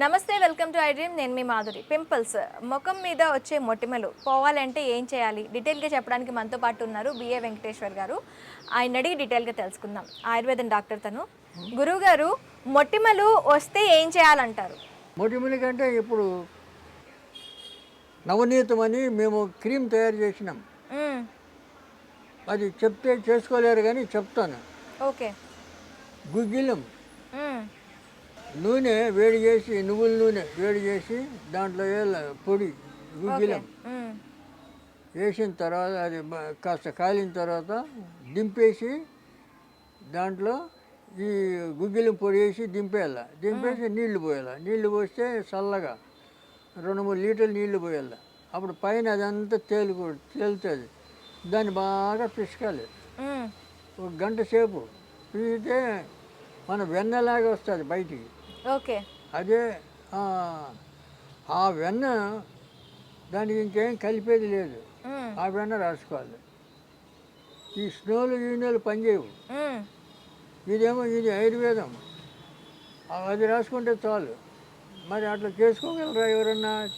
నమస్తే welcome to I dream. నేను మీ Madhuri. Pimples ముఖం మీద వచ్చే మొటిమలు పోవాలంటే ఏం చేయాలి? డీటెయిల్గా చెప్పడానికి మనతో పాటు ఉన్నారు బిఏ వెంకటేశ్వర్ గారు. ఆయన అడిగి డీటెయిల్గా తెలుసుకుందాం. ఆయుర్వేదం డాక్టర్ తను. గురువు గారు మొటిమలు వస్తే ఏం చేయాలంటారు? మొటిమల కంటే ఇప్పుడు నవనీతం అని మేము క్రీమ్ తయారు చేసినాం. మ్మ్. అది చెప్తే చేసుకోలేరు కానీ చెప్తాను. ఓకే. గుగ్గిలం. మ్మ్. నూనె వేడి చేసి నువ్వుల నూనె వేడి చేసి దాంట్లో వేయాల పొడి గుగ్గిలం. వేసిన తర్వాత అది కాస్త కాలిన తర్వాత దింపేసి దాంట్లో ఈ గుగ్గిలం పొడి వేసి దింపేయాల. దింపేసి నీళ్ళు పోయాల. నీళ్ళు పోస్తే చల్లగా రెండు మూడు లీటర్లు నీళ్ళు పోయాల. అప్పుడు పైన అదంతా తేలుకు తేలుతుంది. దాన్ని బాగా పిసకాలి. ఒక గంట సేపు పిసితే మన వెన్నలాగా వస్తుంది బయటికి. ఓకే. అదే ఆ, వెన్న దానికి ఇంకేం కలిపేది లేదు. ఆ వెన్న రాసుకోవాలి. ఈ స్నోలు యూనియన్లు పనిచేయవు. ఇదేమో ఇది ఆయుర్వేదం. అది రాసుకుంటే చాలు. మరి అట్లా చేసుకోగలరా ఎవరన్నా?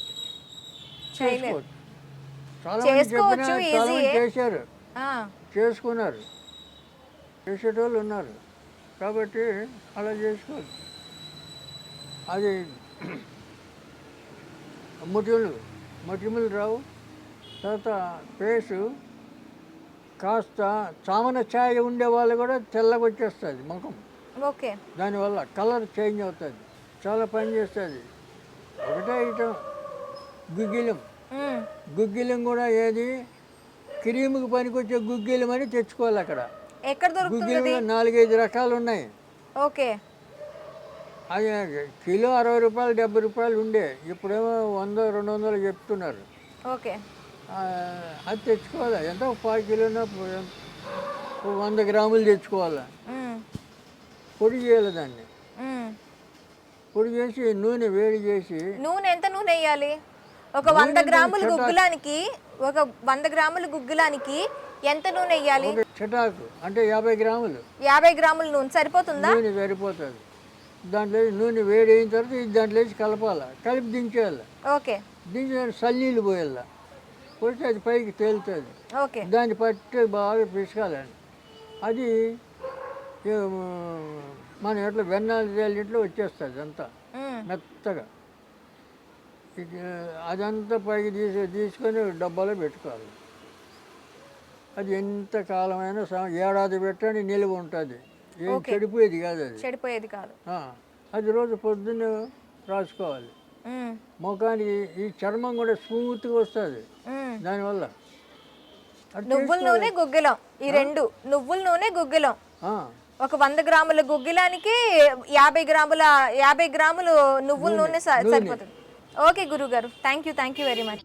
చాలా చెప్పినా చాలా. చేశారు. చేసుకున్నారు. చేసేటోళ్ళు ఉన్నారు. కాబట్టి అలా చేసుకోవచ్చు. అది మొటిమలు మొటిమలు రావు. తర్వాత ఫేసు కాస్త చామన ఛాయ ఉండే వాళ్ళు కూడా తెల్లగా వచ్చేస్తుంది ముఖం. ఓకే. దానివల్ల కలర్ చేంజ్ అవుతుంది. చాలా పని చేస్తుంది. ఒకటే ఐటమ్ గుగ్గిలం. గుగ్గిలం కూడా ఏది? క్రీముకి పనికొచ్చే గుగ్గిలం అని తెచ్చుకోవాలి అక్కడ. గుగ్గిలంలో నాలుగైదు రకాలు ఉన్నాయి ఓకే. అది కిలో అరవై రూపాయలు డెబ్బై రూపాయలు ఉండే. ఇప్పుడేమో వంద రెండు వందలు చెప్తున్నారు. ఓకే. అది తెచ్చుకోవాలి? ఎంత? పావు కిలోన ఒక వంద గ్రాములు తెచ్చుకోవాలి. పొడి చేయాలి దాన్ని. పొడి చేసి నూనె వేడి చేసి నూనె ఎంత నూనె వేయాలి? ఒక వంద గ్రాములు గుగ్గులానికి ఒక వంద గ్రాములు గుగ్గులానికి ఎంత నూనె వేయాలి? చిటాకు. అంటే యాభై గ్రాములు. యాభై గ్రాముల నూనె. సరిపోతుందా? నూనె సరిపోతుంది. దాంట్లో నూనె వేడి అయిన తర్వాత ఇది దాంట్లో వేసి కలపాలి. కలిపి దించేయాలి. ఓకే. దించి సల్లీలు పోయాలి. పోస్తే అది పైకి తేలుతుంది. ఓకే. దాన్ని పట్టి బాగా పిసకాలండి అది. మనం ఎట్లా వెన్నాలు తేలినట్లు వచ్చేస్తుంది అంతా. మెత్తగా. అదంతా పైకి తీసి తీసుకొని డబ్బాలో పెట్టుకోవాలి. అది ఎంత కాలమైనా ఏడాది పెట్టండి నిలువ ఉంటుంది. చెడిపోయేది కాదు అది. చెడిపోయేది కాదు. అది రోజు పొద్దున్న రాసుకోవాలి. ముఖానికి ఈ చర్మం కూడా స్మూత్గా వస్తుంది. దానివల్ల. నువ్వుల నూనె గుగ్గిలం. ఈ రెండు. నువ్వుల నూనె గుగ్గిలం. ఒక వంద గ్రాముల గుగ్గిలానికి యాభై గ్రాముల యాభై గ్రాములు నువ్వుల నూనె. సరిపోతుంది. ఓకే గురువు గారు thank you thank you very much